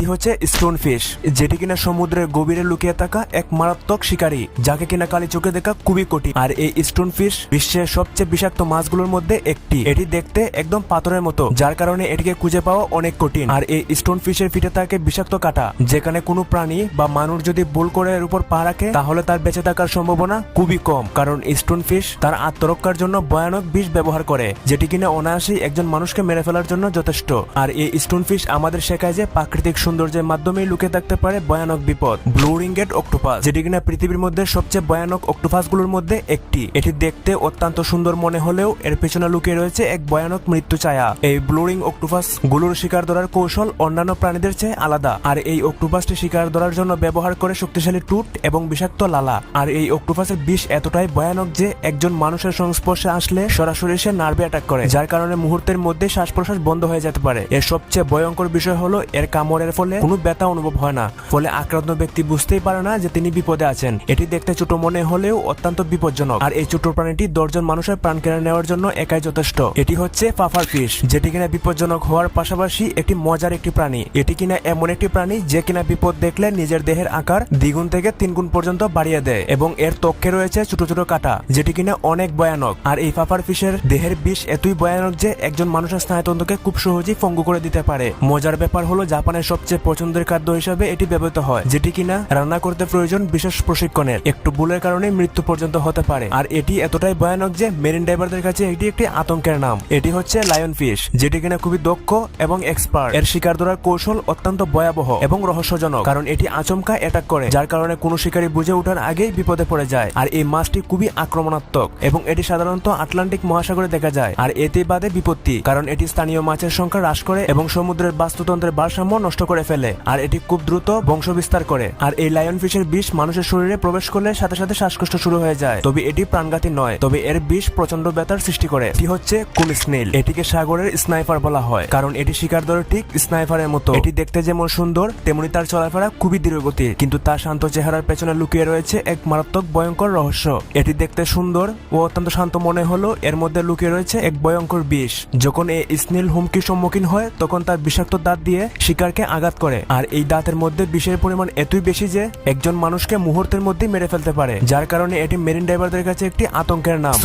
এটি হচ্ছে stone fish যেটি কিনা সমুদ্রের গভীরে লুকিয়ে থাকা এক মারাত্মক শিকারী, যাকে কিনা কালি চোখে দেখা খুবই কঠিন। আর এই স্টোন ফিশ বিশ্বের সবচেয়ে বিষাক্ত মাছগুলোর মধ্যে একটি। এটি দেখতে একদম পাথরের মতো, যার কারণে এটিকে খুঁজে পাওয়া অনেক কঠিন। আর এই স্টোন ফিশের ফিটে থাকে বিষাক্ত কাটা, যেখানে কোনো প্রাণী বা মানুষ যদি ভুল করে এর উপর পা রাখে, তাহলে তার বেঁচে থাকার সম্ভাবনা খুবই কম। কারণ স্টোন ফিশ তার আত্মরক্ষার জন্য ভয়ানক বিষ ব্যবহার করে, যেটি কিনা অনায়াসেই একজন মানুষকে মেরে ফেলার জন্য যথেষ্ট। আর এই স্টোন ফিশ আমাদের শেখায় যে প্রাকৃতিক সৌন্দর্যের মাধ্যমেই লুকিয়ে থাকতে পারে ভয়ানক বিপদ। ব্লু রিঙ্গেট অক্টোপাস, যেটি কিনা পৃথিবীর মধ্যে সবচেয়ে ভয়ানক অক্টোপাসগুলোর মধ্যে একটি। এটি দেখতে অত্যন্ত সুন্দর মনে হলেও এর পেছনে লুকিয়ে রয়েছে এক ভয়ানক মৃত্যু ছায়া। এই ব্লুরিং অক্টোপাসগুলোর শিকার ধরার কৌশল অন্যান্য প্রাণীদের চেয়ে আলাদা। আর এই অক্টোপাসটি শিকার ধরার জন্য ব্যবহার করে শক্তিশালী টুট এবং বিষাক্ত লালা। আর এই অক্টোপাসের বিষ এতটাই ভয়ানক যে একজন মানুষের সংস্পর্শে আসলে সরাসরি সে নার্ভে অ্যাটাক করে, যার কারণে মুহূর্তের মধ্যে শ্বাস প্রশ্বাস বন্ধ হয়ে যেতে পারে। এর সবচেয়ে ভয়ঙ্কর বিষয় হলো এর কামড়ের ফলে কোনো ব্যথা অনুভব হয় না। ফলে আক্রান্ত ব্যক্তি বুঝতেই পারে না যে তিনি বিপদে আছেন। এটি দেখতে ছোট মনে হলেও অত্যন্ত বিপজ্জনক। আর এই ছোট প্রাণীটি দশজন মানুষের প্রাণ কেড়ে নেওয়ার জন্য একাই যথেষ্ট। এটি হচ্ছে পাফার ফিশ, যেটি কিনা বিপজ্জনক হওয়ার পাশাপাশি একটি মজার একটি প্রাণী। এটি কিনা এমন একটি প্রাণী যে কিনা বিপদ দেখলে নিজের দেহের আকার দ্বিগুণ থেকে তিন গুণ পর্যন্ত বাড়িয়ে দেয় এবং এর ত্বকে রয়েছে ছোট ছোট কাটা, যেটি কিনা অনেক ভয়ানক। আর এই পাফার ফিশের দেহের বিষ এতই ভয়ানক যে একজন মানুষের স্নায়ুতন্ত্রকে খুব সহজেই পঙ্গু করে দিতে পারে। মজার ব্যাপার হলো জাপানের সবচেয়ে পছন্দের খাদ্য হিসাবে এটি ব্যবহৃত হয়, যেটি কিনা রান্না করতে প্রয়োজন বিশেষ প্রশিক্ষণের। একটু ভুলের কারণে মৃত্যু পর্যন্ত হতে পারে। আর এটি এতটাই ভয়ানক যে মেরিন ড্রাইভারদের কাছে এটি একটি আতঙ্কের নাম। এটি হচ্ছে লায়ন ফিশ, যেটি কিনা খুবই দক্ষ এবং এক্সপার্ট। এর শিকার ধরার কৌশল অত্যন্ত ভয়াবহ এবং রহস্যজনক। কারণ এটি আচমকা অ্যাটাক করে, যার কারণে কোনো শিকারী বুঝে ওঠার আগেই বিপদে পড়ে যায়। আর এই মাছটি খুবই আক্রমণাত্মক এবং এটি সাধারণত আটলান্টিক মহাসাগরে দেখা যায়। আর এতে বাদে বিপত্তি, কারণ এটি স্থানীয় মাছের সংখ্যা হ্রাস করে এবং সমুদ্রের বাস্তুতন্ত্রের ভারসাম্য নষ্ট করে ফেলে, আর এটি খুব দ্রুত বংশ বিস্তার করে। আর এই লায়ন ফিশের বিষ মানুষের শরীরে প্রবেশ করলে সাথে সাথে শ্বাসকষ্ট শুরু হয়ে যায়। তবে এটি প্রাণঘাতী নয়, তবে এর বিষ প্রচণ্ড ব্যথার সৃষ্টি করে। এটি হচ্ছে কুল স্নেল। এটিকে সাগরের স্নাইপার বলা হয়, কারণ এটি শিকার ধরে ঠিক স্নাইপারের মতো। এটি দেখতে যেমন সুন্দর, তেমনি তার চলাফেরা খুবই দৃঢ়গতি কিন্তু তার শান্ত চেহারার পেছনে লুকিয়ে রয়েছে এক মারাত্মক ভয়ঙ্কর রহস্য। এটি দেখতে সুন্দর ও অত্যন্ত শান্ত মনে হলো, এর মধ্যে লুকিয়ে রয়েছে এক ভয়ঙ্কর বিষ। যখন এই স্নেল হুমকির সম্মুখীন হয়, তখন তার বিষাক্ত দাঁত দিয়ে শিকারকে আঘাত করে। আর এই দাঁতের মধ্যে বিষের পরিমাণ এতই বেশি যে একজন মানুষকে মুহূর্তের মধ্যেই মেরে ফেলতে পারে। যার কারণে এটি মেরিন ড্রাইভারদের কাছে একটি আতঙ্কের নাম।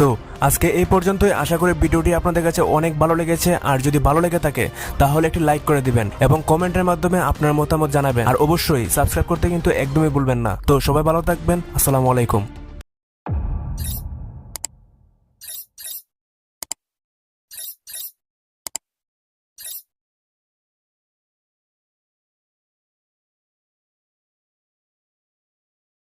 আজকে এই পর্যন্তই। আশা করি ভিডিওটি আপনাদের কাছে অনেক ভালো লেগেছে। আর যদি ভালো লেগে থাকে, তাহলে একটি লাইক করে দিবেন এবং কমেন্টের মাধ্যমে আপনার মতামত জানাবেন। আর অবশ্যই সাবস্ক্রাইব করতে কিন্তু একদমই ভুলবেন না। তো সবাই ভালো থাকবেন। আসসালামু আলাইকুম।